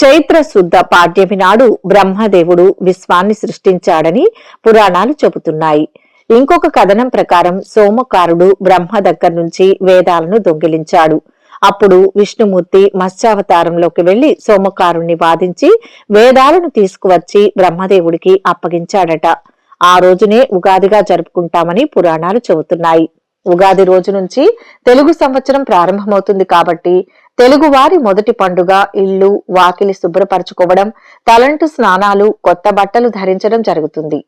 చైత్ర శుద్ధ పాడ్యమి నాడు బ్రహ్మదేవుడు విశ్వాన్ని సృష్టించాడని పురాణాలు చెబుతున్నాయి. ఇంకొక కథనం ప్రకారం సోమకారుడు బ్రహ్మ దగ్గర నుంచి వేదాలను దొంగిలించాడు. అప్పుడు విష్ణుమూర్తి మత్స్యావతారంలోకి వెళ్ళి సోమకారుణ్ణి వాదించి వేదాలను తీసుకువచ్చి బ్రహ్మదేవుడికి అప్పగించాడట. ఆ రోజునే ఉగాదిగా జరుపుకుంటామని పురాణాలు చెబుతున్నాయి. ఉగాది రోజు నుంచి తెలుగు సంవత్సరం ప్రారంభమవుతుంది కాబట్టి తెలుగువారి మొదటి పండుగ ఇల్లు వాకిలి శుభ్రపరచుకోవడం తలంటు స్నానాలు కొత్త బట్టలు ధరించడం జరుగుతుంది.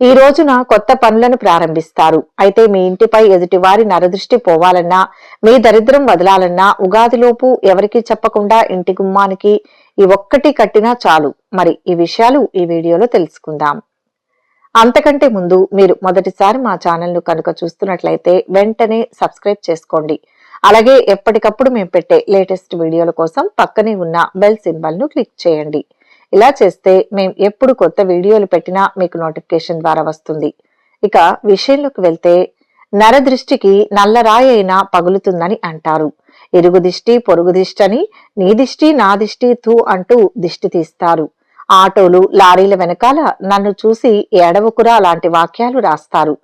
ఈ రోజున కొత్త పనులను ప్రారంభిస్తారు. అయితే మీ ఇంటిపై ఎదుటివారి నరదృష్టి పోవాలన్నా మీ దరిద్రం వదలాలన్నా ఉగాదిలోపు ఎవరికీ చెప్పకుండా ఇంటి గుమ్మానికి ఈ ఒక్కటి కట్టినా చాలు. మరి ఈ విషయాలు ఈ వీడియోలో తెలుసుకుందాం. అంతకంటే ముందు మీరు మొదటిసారి మా ఛానల్ను కనుక చూస్తున్నట్లయితే వెంటనే సబ్స్క్రైబ్ చేసుకోండి. అలాగే ఎప్పటికప్పుడు మేము పెట్టే లేటెస్ట్ వీడియోల కోసం పక్కనే ఉన్న బెల్ సింబల్ను క్లిక్ చేయండి. ఇలా చేస్తే మేము ఎప్పుడు కొత్త వీడియోలు పెట్టినా మీకు నోటిఫికేషన్ ద్వారా వస్తుంది. ఇక విషయంలోకి వెళ్తే నరదృష్టికి నల్లరాయి అయినా పగులుతుందని అంటారు. ఇరుగు దిష్టి పొరుగు దిష్టి అని నీ దిష్టి నా దిష్టి తూ అంటూ దిష్టి తీస్తారు. ఆటోలు లారీల వెనకాల నన్ను చూసి ఏడవకురా లాంటి వాక్యాలు రాస్తారు.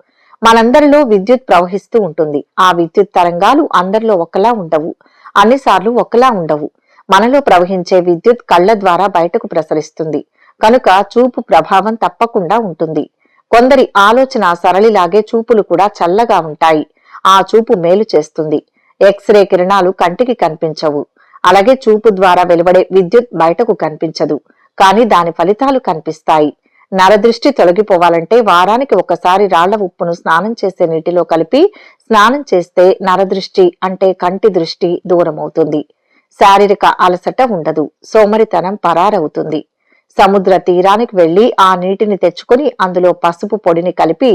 మనందరిలో విద్యుత్ ప్రవహిస్తూ ఉంటుంది. ఆ విద్యుత్ తరంగాలు అందరిలో ఒకలా ఉండవు. అన్నిసార్లు ఒకలా ఉండవు. మనలో ప్రవహించే విద్యుత్ కళ్ళ ద్వారా బయటకు ప్రసరిస్తుంది. కనుక చూపు ప్రభావం తప్పకుండా ఉంటుంది. కొందరి ఆలోచన సరళిలాగే చూపులు కూడా చల్లగా ఉంటాయి. ఆ చూపు మేలు చేస్తుంది. ఎక్స్రే కిరణాలు కంటికి కనిపించవు. అలాగే చూపు ద్వారా వెలువడే విద్యుత్ బయటకు కనిపించదు. కానీ దాని ఫలితాలు కనిపిస్తాయి. నరదృష్టి తొలగిపోవాలంటే వారానికి ఒకసారి రాళ్ళ ఉప్పును స్నానం చేసే నీటిలో కలిపి స్నానం చేస్తే నరదృష్టి అంటే కంటి దృష్టి దూరమవుతుంది. శారీరక అలసట ఉండదు. సోమరితనం పరారవుతుంది. సముద్ర తీరానికి వెళ్ళి ఆ నీటిని తెచ్చుకుని అందులో పసుపు పొడిని కలిపి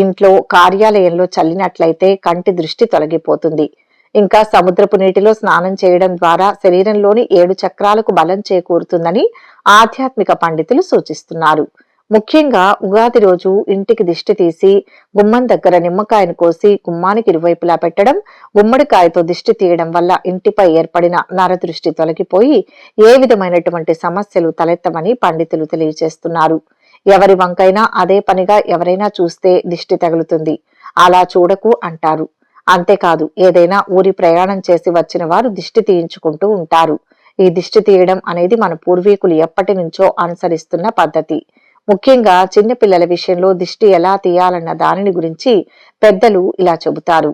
ఇంట్లో కార్యాలయంలో చల్లినట్లయితే కంటి దృష్టి తొలగిపోతుంది. ఇంకా సముద్రపు నీటిలో స్నానం చేయడం ద్వారా శరీరంలోని ఏడు చక్రాలకు బలం చేకూరుతుందని ఆధ్యాత్మిక పండితులు సూచిస్తున్నారు. ముఖ్యంగా ఉగాది రోజు ఇంటికి దిష్టి తీసి గుమ్మం దగ్గర నిమ్మకాయను కోసి గుమ్మానికి ఇరువైపులా పెట్టడం గుమ్మడికాయతో దిష్టి తీయడం వల్ల ఇంటిపై ఏర్పడిన నరదృష్టి తొలగిపోయి ఏ విధమైనటువంటి సమస్యలు తలెత్తమని పండితులు తెలియజేస్తున్నారు. ఎవరి వంకైనా అదే పనిగా ఎవరైనా చూస్తే దిష్టి తగులుతుంది. అలా చూడకు అంటారు. అంతేకాదు ఏదైనా ఊరి ప్రయాణం చేసి వచ్చిన వారు దిష్టి తీయించుకుంటూ ఉంటారు. ఈ దిష్టి తీయడం అనేది మన పూర్వీకులు ఎప్పటి నుంచో అనుసరిస్తున్న పద్ధతి. ముఖ్యంగా చిన్న పిల్లల విషయంలో దిష్టి ఎలా తీయాలన్న దానిని గురించి పెద్దలు ఇలా చెబుతారు.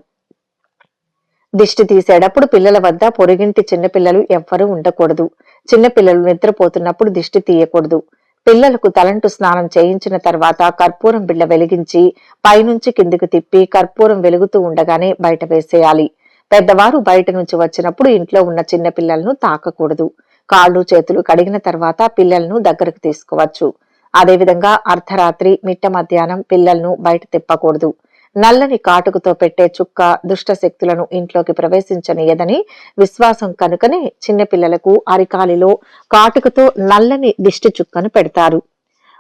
దిష్టి తీసేటప్పుడు పిల్లల వద్ద పొరుగింటి చిన్నపిల్లలు ఎవ్వరూ ఉండకూడదు. చిన్నపిల్లలు నిద్రపోతున్నప్పుడు దిష్టి తీయకూడదు. పిల్లలకు తలంటు స్నానం చేయించిన తర్వాత కర్పూరం బిళ్ళ వెలిగించి పైనుంచి కిందికి తిప్పి కర్పూరం వెలుగుతూ ఉండగానే బయట వేసేయాలి. పెద్దవారు బయట నుంచి వచ్చినప్పుడు ఇంట్లో ఉన్న చిన్న పిల్లలను తాకకూడదు. కాళ్ళు చేతులు కడిగిన తర్వాత పిల్లలను దగ్గరకు తీసుకోవచ్చు. అదేవిధంగా అర్ధరాత్రి మిట్ట మధ్యాహ్నం పిల్లలను బయట తిప్పకూడదు. నల్లని కాటుకుతో పెట్టే చుక్క దుష్ట శక్తులను ఇంట్లోకి ప్రవేశించనీయదని విశ్వాసం కనుకనే చిన్నపిల్లలకు అరికాలిలో కాటుకతో నల్లని దిష్టి చుక్కను పెడతారు.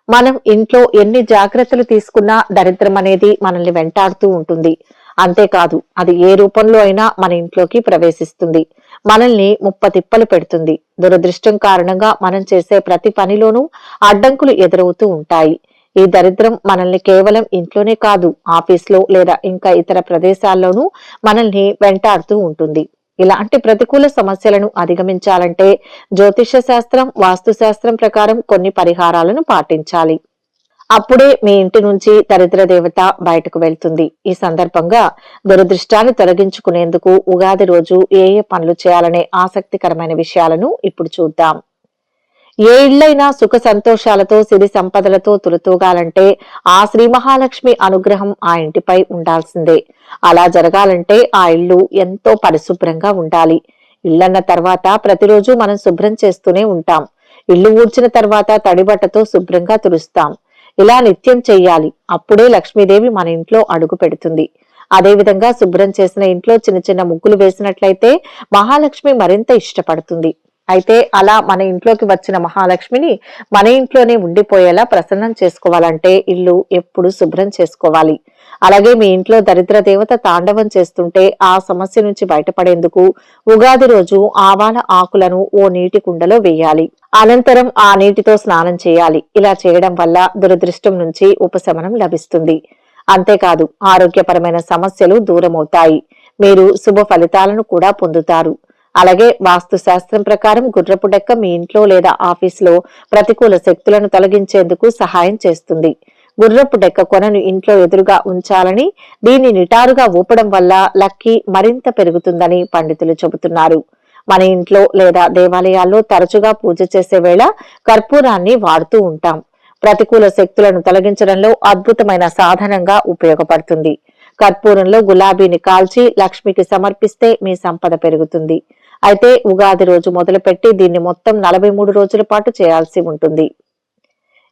మనం ఇంట్లో ఎన్ని జాగ్రత్తలు తీసుకున్నా దరిద్రం అనేది మనల్ని వెంటాడుతూ ఉంటుంది. అంతేకాదు అది ఏ రూపంలో అయినా మన ఇంట్లోకి ప్రవేశిస్తుంది. మనల్ని ముప్పతిప్పలు పెడుతుంది. దురదృష్టం కారణంగా మనం చేసే ప్రతి పనిలోనూ అడ్డంకులు ఎదురవుతూ ఉంటాయి. ఈ దరిద్రం మనల్ని కేవలం ఇంట్లోనే కాదు ఆఫీస్లో లేదా ఇంకా ఇతర ప్రదేశాల్లోనూ మనల్ని వెంటాడుతూ ఉంటుంది. ఇలాంటి ప్రతికూల సమస్యలను అధిగమించాలంటే జ్యోతిష శాస్త్రం వాస్తు శాస్త్రం ప్రకారం కొన్ని పరిహారాలను పాటించాలి. అప్పుడే మీ ఇంటి నుంచి దరిద్ర దేవత బయటకు వెళ్తుంది. ఈ సందర్భంగా దురదృష్టాన్ని తొలగించుకునేందుకు ఉగాది రోజు ఏ ఏ పనులు చేయాలనే ఆసక్తికరమైన విషయాలను ఇప్పుడు చూద్దాం. ఏ ఇళ్ళైనా సుఖ సంతోషాలతో సిరి సంపదలతో తులుతూగాలంటే ఆ శ్రీ మహాలక్ష్మి అనుగ్రహం ఆ ఇంటిపై ఉండాల్సిందే. అలా జరగాలంటే ఆ ఇల్లు ఎంతో పరిశుభ్రంగా ఉండాలి. ఇల్లన్న తర్వాత ప్రతిరోజు మనం శుభ్రం చేస్తూనే ఉంటాం. ఇల్లు ఊడ్చిన తర్వాత తడిబట్టతో శుభ్రంగా తుడుస్తాం. ఇలా నిత్యం చెయ్యాలి. అప్పుడే లక్ష్మీదేవి మన ఇంట్లో అడుగు పెడుతుంది. అదేవిధంగా శుభ్రం చేసిన ఇంట్లో చిన్న చిన్న ముగ్గులు వేసినట్లయితే మహాలక్ష్మి మరింత ఇష్టపడుతుంది. అయితే అలా మన ఇంట్లోకి వచ్చిన మహాలక్ష్మిని మన ఇంట్లోనే ఉండిపోయేలా ప్రసన్నం చేసుకోవాలంటే ఇల్లు ఎప్పుడు శుభ్రం చేసుకోవాలి. అలాగే మీ ఇంట్లో దరిద్ర దేవత తాండవం చేస్తుంటే ఆ సమస్య నుంచి బయటపడేందుకు ఉగాది రోజు ఆవాల ఆకులను ఓ నీటి కుండలో వేయాలి. అనంతరం ఆ నీటితో స్నానం చేయాలి. ఇలా చేయడం వల్ల దురదృష్టం నుంచి ఉపశమనం లభిస్తుంది. అంతేకాదు ఆరోగ్యపరమైన సమస్యలు దూరమవుతాయి. మీరు శుభ ఫలితాలను కూడా పొందుతారు. అలాగే వాస్తు శాస్త్రం ప్రకారం గుర్రపు డెక్క మీ ఇంట్లో లేదా ఆఫీసులో ప్రతికూల శక్తులను తొలగించేందుకు సహాయం చేస్తుంది. గుర్రపు డెక్క కొనను ఇంట్లో ఎదురుగా ఉంచాలని దీన్ని నిటారుగా ఊపడం వల్ల లక్కీ మరింత పెరుగుతుందని పండితులు చెబుతున్నారు. మన ఇంట్లో లేదా దేవాలయాల్లో తరచుగా పూజ చేసే వేళ కర్పూరాన్ని వాడుతూ ఉంటాం. ప్రతికూల శక్తులను తొలగించడంలో అద్భుతమైన సాధనంగా ఉపయోగపడుతుంది. కర్పూరంలో గులాబీని కాల్చి లక్ష్మికి సమర్పిస్తే మీ సంపద పెరుగుతుంది. అయితే ఉగాది రోజు మొదలుపెట్టి దీన్ని మొత్తం నలభై మూడు రోజుల పాటు చేయాల్సి ఉంటుంది.